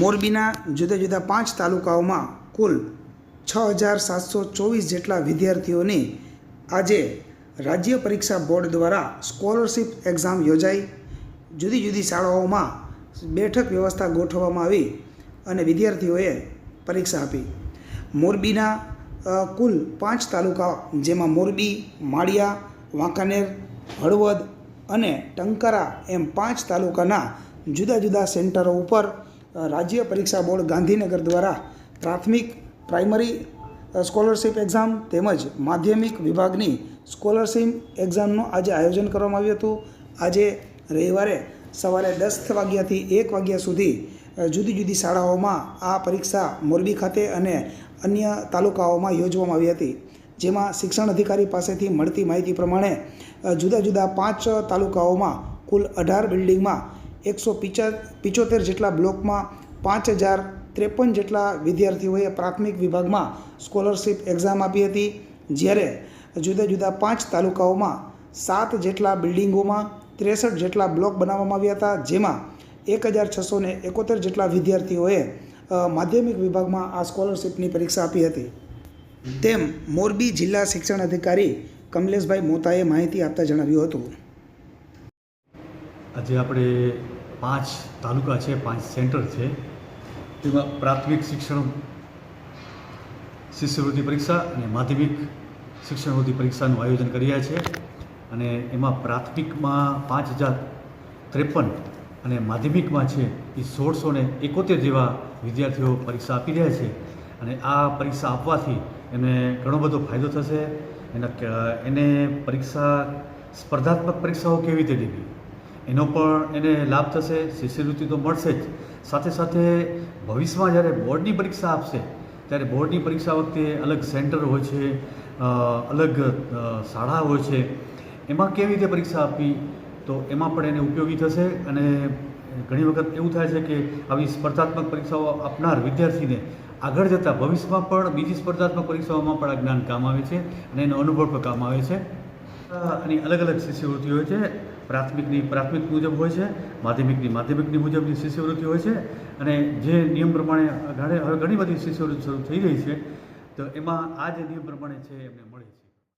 મોરબીના જુદા જુદા પાંચ તાલુકાઓમાં કુલ છ હજાર સાતસો ચોવીસ જેટલા વિદ્યાર્થીઓને આજે રાજ્ય પરીક્ષા બોર્ડ દ્વારા સ્કોલરશિપ એક્ઝામ યોજાઈ. જુદી જુદી શાળાઓમાં બેઠક વ્યવસ્થા ગોઠવવામાં આવી અને વિદ્યાર્થીઓએ પરીક્ષા આપી. મોરબીના કુલ પાંચ તાલુકા જેમાં મોરબી, માળિયા, વાંકાનેર, હળવદ અને ટંકારા એમ પાંચ તાલુકાના જુદા જુદા સેન્ટરો ઉપર રાજ્ય પરીક્ષા બોર્ડ ગાંધીનગર દ્વારા પ્રાથમિક, પ્રાઇમરી સ્કોલરશિપ એક્ઝામ તેમજ માધ્યમિક વિભાગની સ્કોલરશિપ એક્ઝામનું આજે આયોજન કરવામાં આવ્યું હતું. આજે રવિવારે સવારે દસ વાગ્યાથી એક વાગ્યા સુધી જુદી જુદી શાળાઓમાં આ પરીક્ષા મોરબી ખાતે અને અન્ય તાલુકાઓમાં યોજવામાં આવી હતી. જેમાં શિક્ષણ અધિકારી પાસેથી મળતી માહિતી પ્રમાણે જુદા જુદા પાંચ તાલુકાઓમાં કુલ અઢાર બિલ્ડિંગમાં એકસો પિચા પિચોતેર જેટલા બ્લોકમાં પાંચ હજાર ત્રેપન જેટલા વિદ્યાર્થીઓએ પ્રાથમિક વિભાગમાં સ્કોલરશિપ એક્ઝામ આપી હતી, જ્યારે જુદા જુદા પાંચ તાલુકાઓમાં સાત જેટલા બિલ્ડિંગોમાં ત્રેસઠ જેટલા બ્લોક બનાવવામાં આવ્યા હતા, જેમાં એક હજાર છસો ને એકોતેર જેટલા વિદ્યાર્થીઓએ માધ્યમિક વિભાગમાં આ સ્કોલરશિપની પરીક્ષા આપી હતી. તેમ મોરબી જિલ્લા શિક્ષણ અધિકારી કમલેશભાઈ મોતાએ માહિતી આપતા જણાવ્યું હતું. આજે આપણે પાંચ તાલુકા છે, પાંચ સેન્ટર છે. તેમાં પ્રાથમિક શિક્ષણ શિષ્યવૃત્તિ પરીક્ષા અને માધ્યમિક શિક્ષણવૃત્તિ પરીક્ષાનું આયોજન કર્યા છે. અને એમાં પ્રાથમિકમાં પાંચ હજાર ત્રેપન અને માધ્યમિકમાં છે એ સોળસો ને એકોતેર જેવા વિદ્યાર્થીઓ પરીક્ષા આપી રહ્યા છે. અને આ પરીક્ષા આપવાથી એને ઘણો બધો ફાયદો થશે. એના એને પરીક્ષા સ્પર્ધાત્મક પરીક્ષાઓ કેવી રીતે દેવી? એનો પણ એને લાભ થશે, શિષ્યવૃત્તિ તો મળશે જ. સાથે સાથે ભવિષ્યમાં જ્યારે બોર્ડની પરીક્ષા આપશે, ત્યારે બોર્ડની પરીક્ષા વખતે અલગ સેન્ટર હોય છે અલગ શાળા હોય છે. એમાં કેવી રીતે પરીક્ષા આપવી? તો એમાં પણ એને ઉપયોગી થશે અને ઘણી વખત એવું થાય છે કે આવી સ્પર્ધાત્મક પરીક્ષાઓ આપનાર વિદ્યાર્થીને આગળ જતાં ભવિષ્યમાં પણ બીજી સ્પર્ધાત્મક પરીક્ષાઓમાં પણ આ જ્ઞાન કામ આવે છે અને એનો અનુભવ પણ કામ આવે છે. અને અલગ અલગ શિષ્યવૃત્તિ હોય છે. પ્રાથમિકની, પ્રાથમિક મુજબ હોય છે. માધ્યમિકની માધ્યમિકની મુજબની શિષ્યવૃત્તિ હોય છે. અને જે નિયમ પ્રમાણે ઘણી હવે ઘણી બધી શિષ્યવૃત્તિ શરૂ થઈ રહી છે. તો એમાં આ જે નિયમ પ્રમાણે છે, એમને